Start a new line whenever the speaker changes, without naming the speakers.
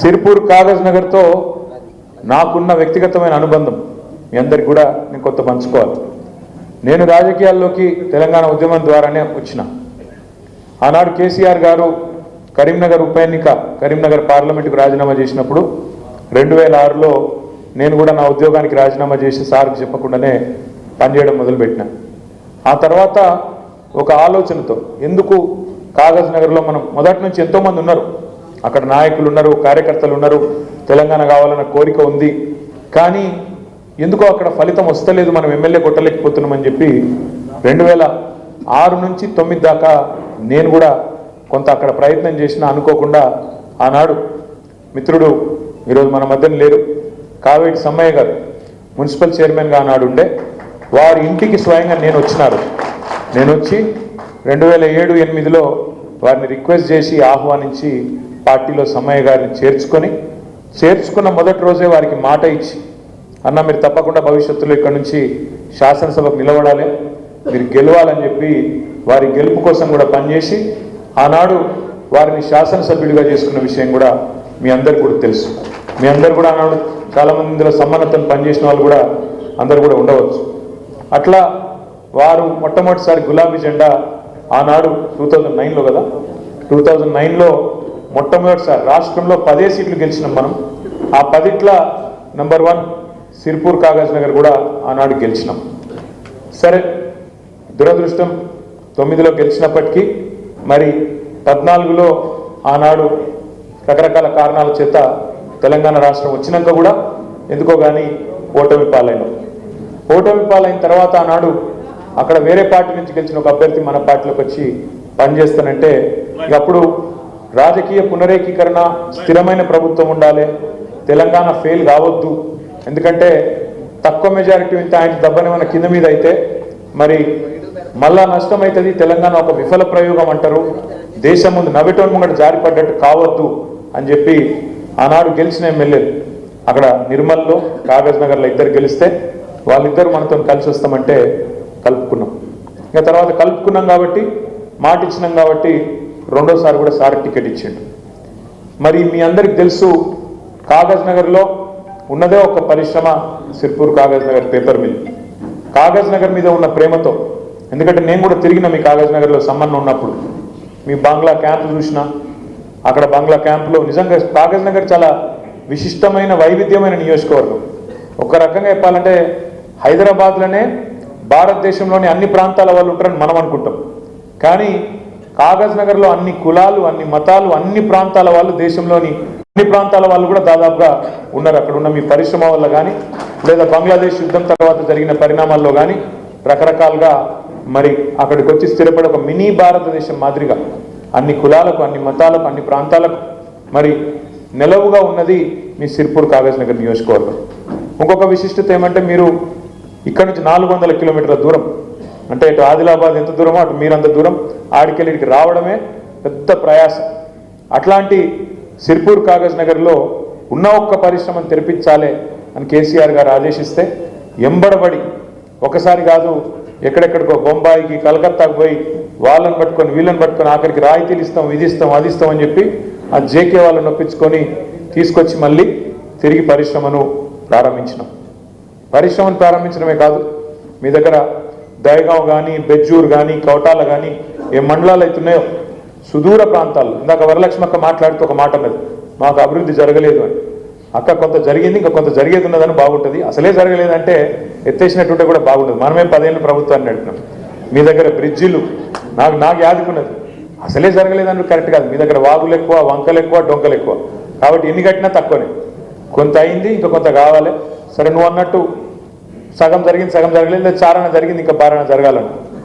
సిరిపూర్ కాగజ్ నగర్తో నాకున్న వ్యక్తిగతమైన అనుబంధం. మీ అందరికి కూడా నేను కొత్త పంచుకోవాలి. నేను రాజకీయాల్లోకి తెలంగాణ ఉద్యమం ద్వారానే వచ్చిన. ఆనాడు కేసీఆర్ గారు కరీంనగర్ ఉప ఎన్నిక కరీంనగర్ పార్లమెంటుకు రాజీనామా చేసినప్పుడు రెండు వేల ఆరులో నేను కూడా నా ఉద్యోగానికి రాజీనామా చేసి సార్కి చెప్పకుండానే పనిచేయడం మొదలుపెట్టిన. ఆ తర్వాత ఒక ఆలోచనతో ఎందుకు కాగజ్ నగర్లో మనం మొదటి నుంచి ఎంతోమంది ఉన్నారు? అక్కడ నాయకులు ఉన్నారు కార్యకర్తలు ఉన్నారు తెలంగాణ కావాలన్న కోరిక ఉంది. కానీ ఎందుకో అక్కడ ఫలితం వస్తలేదు మనం ఎమ్మెల్యే కొట్టలేకపోతున్నామని చెప్పి రెండు వేల ఆరు నుంచి తొమ్మిది దాకా నేను కూడా కొంత అక్కడ ప్రయత్నం చేసినా అనుకోకుండా ఆనాడు మిత్రుడు ఈరోజు మన మధ్యన లేరు. కావేటి సమ్మయ్య గారు మున్సిపల్ చైర్మన్గా ఆనాడు ఉండే. వారి ఇంటికి స్వయంగా నేను వచ్చినారు నేను వచ్చి రెండు వేల ఏడు ఎనిమిదిలో వారిని రిక్వెస్ట్ చేసి ఆహ్వానించి పార్టీలో సమ్మయ్య గారిని చేర్చుకొని చేర్చుకున్న మొదటి రోజే వారికి మాట ఇచ్చి అన్న మీరు తప్పకుండా భవిష్యత్తులో ఇక్కడ నుంచి శాసనసభకు నిలబడాలి. మీరు గెలవాలని చెప్పి వారి గెలుపు కోసం కూడా పనిచేసి ఆనాడు వారిని శాసనసభ్యుడిగా చేసుకున్న విషయం కూడా మీ అందరికి కూడా తెలుసు. మీ అందరు కూడా ఆనాడు చాలామంది ఇందులో సమానతను పనిచేసిన వాళ్ళు కూడా అందరు కూడా ఉండవచ్చు. అట్లా వారు మొట్టమొదటిసారి గులాబీ జెండా ఆనాడు టూ థౌజండ్ నైన్లో కదా టూ థౌజండ్ నైన్లో మొట్టమొదటిసారి రాష్ట్రంలో పదే సీట్లు గెలిచినాం మనం. ఆ పదిట్ల నంబర్ వన్ సిర్పూర్ కాగజ్ నగర్ కూడా ఆనాడు గెలిచినాం. సరే దురదృష్టం తొమ్మిదిలో గెలిచినప్పటికీ మరి పద్నాలుగులో ఆనాడు రకరకాల కారణాల చేత తెలంగాణ రాష్ట్రం వచ్చినాక కూడా ఎందుకో కానీ ఓటమి పాలైన. ఓటమి పాలైన తర్వాత ఆనాడు అక్కడ వేరే పార్టీ నుంచి గెలిచిన ఒక అభ్యర్థి మన పార్టీలోకి వచ్చి పనిచేస్తానంటే ఇక అప్పుడు రాజకీయ పునరేకీకరణ స్థిరమైన ప్రభుత్వం ఉండాలి. తెలంగాణ ఫెయిల్ కావద్దు. ఎందుకంటే తక్కువ మెజారిటీ ఉంటే ఆయన దెబ్బనేమన్నా కింద మీద అయితే మరి మళ్ళా నష్టం అవుతుంది తెలంగాణ ఒక విఫల ప్రయోగం అంటారు. దేశం ముందు నవ్వటం ముంగట జారిపడ్డట్టు కావద్దు అని చెప్పి ఆనాడు గెలిచిన ఎమ్మెల్యేలు అక్కడ నిర్మల్లో కాగజ్ నగర్లో ఇద్దరు గెలిస్తే వాళ్ళిద్దరు మనతో కలిసి వస్తామంటే కలుపుకున్నాం. ఇంకా తర్వాత కలుపుకున్నాం కాబట్టి మాట ఇచ్చినాం కాబట్టి రెండోసారి కూడా సార్ టికెట్ ఇచ్చిండు. మరి మీ అందరికి తెలుసు కాగజ్ నగర్లో ఉన్నదే ఒక పరిశ్రమ సిర్పూర్ కాగజ్ నగర్ పేపర్ మిల్. కాగజ్ నగర్ మీద ఉన్న ప్రేమతో ఎందుకంటే నేను కూడా తిరిగిన మీ కాగజ్ నగర్లో సంబంధం ఉన్నప్పుడు. మీ బంగ్లా క్యాంప్ చూసిన అక్కడ బంగ్లా క్యాంప్లో నిజంగా కాగజ్ నగర్ చాలా విశిష్టమైన వైవిధ్యమైన నియోజకవర్గం. ఒక రకంగా చెప్పాలంటే హైదరాబాద్లోనే భారతదేశంలోని అన్ని ప్రాంతాల వాళ్ళు ఉంటారని మనం అనుకుంటాం. కానీ కాగజ్ నగర్లో అన్ని కులాలు అన్ని మతాలు అన్ని ప్రాంతాల వాళ్ళు దేశంలోని అన్ని ప్రాంతాల వాళ్ళు కూడా దాదాపుగా ఉన్నారు. అక్కడ ఉన్న మీ పరిశ్రమ వల్ల కానీ లేదా బంగ్లాదేశ్ యుద్ధం తర్వాత జరిగిన పరిణామాల్లో కానీ రకరకాలుగా మరి అక్కడికి వచ్చి స్థిరపడే ఒక మినీ భారతదేశం మాదిరిగా అన్ని కులాలకు అన్ని మతాలకు అన్ని ప్రాంతాలకు మరి నిలవుగా ఉన్నది మీ సిర్పూర్ కాగజ్ నగర్ నియోజకవర్గం. ఇంకొక విశిష్టత ఏమంటే మీరు ఇక్కడ నుంచి నాలుగు వందల కిలోమీటర్ల దూరం అంటే ఇటు ఆదిలాబాద్ ఎంత దూరమో అటు మీరంత దూరం ఆడికెళ్ళి రావడమే పెద్ద ప్రయాసం. అట్లాంటి సిర్పూర్ కాగజ్ నగర్లో ఉన్న ఒక్క పరిశ్రమను తెరిపించాలి అని కేసీఆర్ గారు ఆదేశిస్తే ఎంబడబడి ఒకసారి కాదు ఎక్కడెక్కడికో బొంబాయికి కలకత్తాకు పోయి వాళ్ళని పట్టుకొని వీళ్ళని పట్టుకొని ఆఖరికి రాయితీలు ఇస్తాం ఇది ఇస్తాం అది ఇస్తాం అని చెప్పి ఆ జేకే వాళ్ళని నొప్పించుకొని తీసుకొచ్చి మళ్ళీ తిరిగి పరిశ్రమను ప్రారంభించినాం. పరిశ్రమను ప్రారంభించడమే కాదు మీ దగ్గర దయగావ్ కానీ బెజ్జూర్ కానీ కౌటాల కానీ ఏ మండలాలు అవుతున్నాయో సుదూర ప్రాంతాల్లో ఇందాక వరలక్ష్మక్క మాట్లాడుతూ ఒక మాట అన్నది మాకు అభివృద్ధి జరగలేదు అని. అక్క కొంత జరిగింది ఇంకా కొంత జరిగేది ఉన్నదని బాగుంటుంది. అసలే జరగలేదంటే ఎత్తేసినట్టుంటే కూడా బాగుంటుంది మనమే పదేళ్ళు ప్రభుత్వాన్ని నడిపినాం. మీ దగ్గర బ్రిడ్జిలు నాకు నాకు యాదుకున్నది అసలే జరగలేదని కరెక్ట్ కాదు. మీ దగ్గర వాగులు ఎక్కువ వంకలు ఎక్కువ డొంకలు ఎక్కువ. కాబట్టి ఎన్ని కట్టినా తక్కువనే. కొంత అయింది ఇంకా కొంత కావాలి. సరే నువ్వు అన్నట్టు సగం జరిగింది సగం జరగలేదు లేదా చారణ జరిగింది ఇంకా బారణ జరగాలని